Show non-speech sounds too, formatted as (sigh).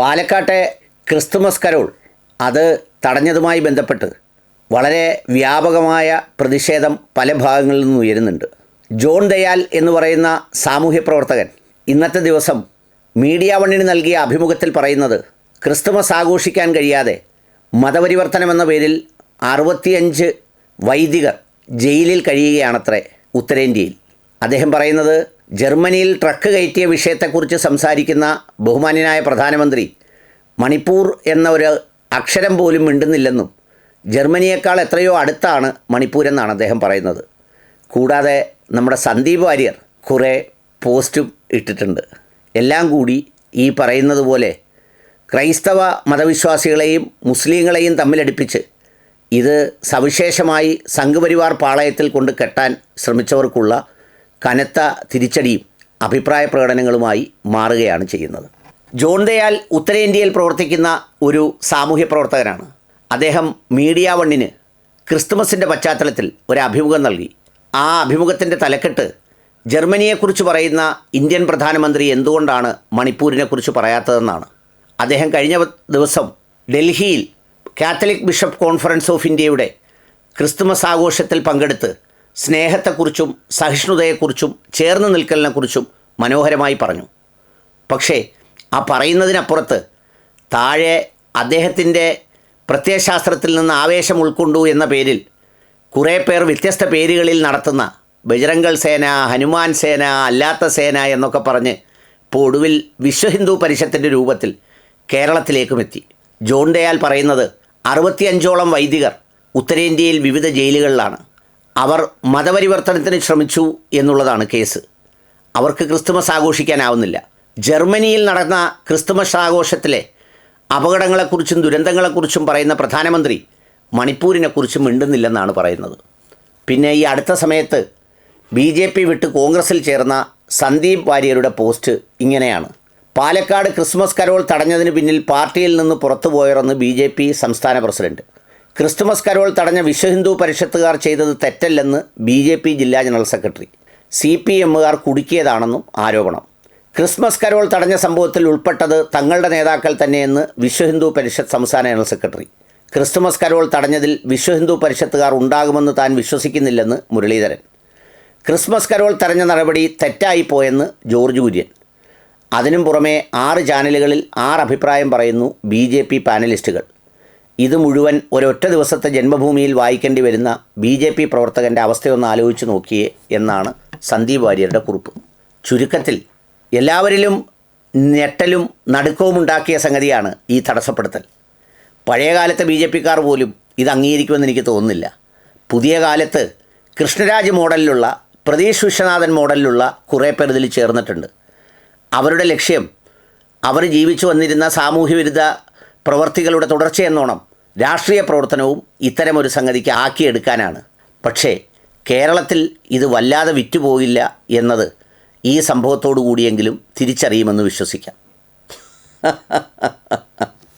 പാലക്കാട്ടെ Christmas Carol അത് തടഞ്ഞതുമായി ബന്ധപ്പെട്ട് വളരെ വ്യാപകമായ പ്രതിഷേധം പല ഭാഗങ്ങളിൽ നിന്നും ഉയരുന്നുണ്ട്. ജോൺ ദയാൽ എന്ന് പറയുന്ന സാമൂഹ്യ പ്രവർത്തകൻ ഇന്നത്തെ ദിവസം മീഡിയ വണ്ണിന് നൽകിയ അഭിമുഖത്തിൽ പറയുന്നത് ക്രിസ്തുമസ് ആഘോഷിക്കാൻ കഴിയാതെ മതപരിവർത്തനമെന്ന പേരിൽ അറുപത്തിയഞ്ച് വൈദികർ ജയിലിൽ കഴിയുകയാണത്രേ ഉത്തരേന്ത്യയിൽ. അദ്ദേഹം പറയുന്നത് ജർമ്മനിയിൽ ട്രക്ക് കയറ്റിയ വിഷയത്തെക്കുറിച്ച് സംസാരിക്കുന്ന ബഹുമാന്യനായ പ്രധാനമന്ത്രി മണിപ്പൂർ എന്ന ഒരു അക്ഷരം പോലും മിണ്ടുന്നില്ലെന്നും ജർമ്മനിയേക്കാൾ എത്രയോ അടുത്താണ് മണിപ്പൂർ എന്നാണ് അദ്ദേഹം പറയുന്നത്. കൂടാതെ നമ്മുടെ സന്ദീപ് വാര്യർ കുറേ പോസ്റ്റും ഇട്ടിട്ടുണ്ട്. എല്ലാം കൂടി ഈ പറയുന്നത് പോലെ ക്രൈസ്തവ മതവിശ്വാസികളെയും മുസ്ലിങ്ങളെയും തമ്മിലടിപ്പിച്ച് ഇത് സവിശേഷമായി സംഘപരിവാർ പാളയത്തിൽ കൊണ്ട് കെട്ടാൻ ശ്രമിച്ചവർക്കുള്ള കനത്ത തിരിച്ചടിയും അഭിപ്രായ പ്രകടനങ്ങളുമായി മാറുകയാണ് ചെയ്യുന്നത്. ജോൺ ദയാൽ ഉത്തരേന്ത്യയിൽ പ്രവർത്തിക്കുന്ന ഒരു സാമൂഹ്യ പ്രവർത്തകനാണ്. അദ്ദേഹം മീഡിയ വണ്ണിന് ക്രിസ്തുമസിന്റെ പശ്ചാത്തലത്തിൽ ഒരു അഭിമുഖം നൽകി. ആ അഭിമുഖത്തിന്റെ തലക്കെട്ട് ജർമ്മനിയെക്കുറിച്ച് പറയുന്ന ഇന്ത്യൻ പ്രധാനമന്ത്രി എന്തുകൊണ്ടാണ് മണിപ്പൂരിനെക്കുറിച്ച് പറയാത്തതെന്നാണ്. അദ്ദേഹം കഴിഞ്ഞ ദിവസം ഡൽഹിയിൽ കാത്തലിക് ബിഷപ്പ് കോൺഫറൻസ് ഓഫ് ഇന്ത്യയുടെ ക്രിസ്തുമസ് ആഘോഷത്തിൽ പങ്കെടുത്ത് സ്നേഹത്തെക്കുറിച്ചും സഹിഷ്ണുതയെക്കുറിച്ചും ചേർന്ന് നിൽക്കലിനെക്കുറിച്ചും മനോഹരമായി പറഞ്ഞു. പക്ഷേ ആ പറയുന്നതിനപ്പുറത്ത് താഴെ അദ്ദേഹത്തിന്റെ പ്രത്യയശാസ്ത്രത്തിൽ നിന്ന് ആവേശം ഉൾക്കൊണ്ടു എന്ന പേരിൽ കുറേ പേർ വ്യത്യസ്ത പേരുകളിൽ നടത്തുന്ന ബജരംഗൾ സേന ഹനുമാൻ സേന അല്ലാത്ത സേന എന്നൊക്കെ പറഞ്ഞ് ഇപ്പോൾ ഒടുവിൽ വിശ്വഹിന്ദു പരിഷത്തിന്റെ രൂപത്തിൽ കേരളത്തിലേക്കും എത്തി ജോൺ ഡയാൽ പറയുന്നത് അറുപത്തിയഞ്ചോളം വൈദികർ ഉത്തരേന്ത്യയിൽ വിവിധ ജയിലുകളിലാണ്. അവർ മതപരിവർത്തനത്തിന് ശ്രമിച്ചു എന്നുള്ളതാണ് കേസ്. അവർക്ക് ക്രിസ്തുമസ് ആഘോഷിക്കാനാവുന്നില്ല. ജർമ്മനിയിൽ നടന്ന ക്രിസ്തുമസ് ആഘോഷത്തിലെ അപകടങ്ങളെക്കുറിച്ചും ദുരന്തങ്ങളെക്കുറിച്ചും പറയുന്ന പ്രധാനമന്ത്രി മണിപ്പൂരിനെക്കുറിച്ചും മിണ്ടുന്നില്ലെന്നാണ് പറയുന്നത്. പിന്നെ ഈ അടുത്ത സമയത്ത് ബി ജെ പി വിട്ട് കോൺഗ്രസിൽ ചേർന്ന സന്ദീപ് വാര്യരുടെ പോസ്റ്റ് ഇങ്ങനെയാണ്. പാലക്കാട് ക്രിസ്മസ് കരോൾ തടഞ്ഞതിന് പിന്നിൽ പാർട്ടിയിൽ നിന്ന് പുറത്തുപോയറെന്ന് ബി ജെ പി സംസ്ഥാന പ്രസിഡന്റ്. ക്രിസ്തുമസ് കരോൾ തടഞ്ഞ വിശ്വഹിന്ദു പരിഷത്തുകാർ ചെയ്തത് തെറ്റല്ലെന്ന് ബി ജെ പി ജില്ലാ ജനറൽ സെക്രട്ടറി. സി പി എമ്മുകാർ കുടുക്കിയതാണെന്നും ആരോപണം. ക്രിസ്മസ് കരോൾ തടഞ്ഞ സംഭവത്തിൽ ഉൾപ്പെട്ടത് തങ്ങളുടെ നേതാക്കൾ തന്നെയെന്ന് വിശ്വഹിന്ദു പരിഷത്ത് സംസ്ഥാന ജനറൽ സെക്രട്ടറി. ക്രിസ്തുമസ് കരോൾ തടഞ്ഞതിൽ വിശ്വഹിന്ദു പരിഷത്തുകാർ ഉണ്ടാകുമെന്ന് താൻ വിശ്വസിക്കുന്നില്ലെന്ന് മുരളീധരൻ. ക്രിസ്മസ് കരോൾ തടഞ്ഞ നടപടി തെറ്റായിപ്പോയെന്ന് ജോർജ് കുര്യൻ. അതിനും പുറമെ ആറ് ചാനലുകളിൽ ആറ് അഭിപ്രായം പറയുന്നു ബി പാനലിസ്റ്റുകൾ. ഇത് മുഴുവൻ ഒരൊറ്റ ദിവസത്തെ ജന്മഭൂമിയിൽ വായിക്കേണ്ടി വരുന്ന ബി ജെ പി പ്രവർത്തകന്റെ അവസ്ഥയൊന്ന് ആലോചിച്ച് നോക്കിയേ എന്നാണ് സന്ദീപ് വാര്യരുടെ കുറിപ്പ്. ചുരുക്കത്തിൽ എല്ലാവരിലും ഞെട്ടലും നടുക്കവും ഉണ്ടാക്കിയ സംഗതിയാണ് ഈ തടസ്സപ്പെടുത്തൽ. പഴയകാലത്തെ ബി ജെ പിക്കാർ പോലും ഇത് അംഗീകരിക്കുമെന്ന് എനിക്ക് തോന്നുന്നില്ല. പുതിയ കാലത്ത് കൃഷ്ണരാജ് മോഡലിലുള്ള പ്രതീഷ് വിശ്വനാഥൻ മോഡലിലുള്ള കുറേ പേർ ഇതിൽ ചേർന്നിട്ടുണ്ട്. അവരുടെ ലക്ഷ്യം അവർ ജീവിച്ചു വന്നിരുന്ന സാമൂഹ്യ വിരുദ്ധ പ്രവർത്തികളുടെ തുടർച്ചയെന്നോണം രാഷ്ട്രീയ പ്രവർത്തനവും ഇത്തരമൊരു സംഗതിക്ക് ആക്കിയെടുക്കാനാണ്. പക്ഷേ കേരളത്തിൽ ഇത് വല്ലാതെ വിറ്റുപോകില്ല എന്നത് ഈ സംഭവത്തോടു കൂടിയെങ്കിലും തിരിച്ചറിയുമെന്ന് വിശ്വസിക്കാം. (laughs)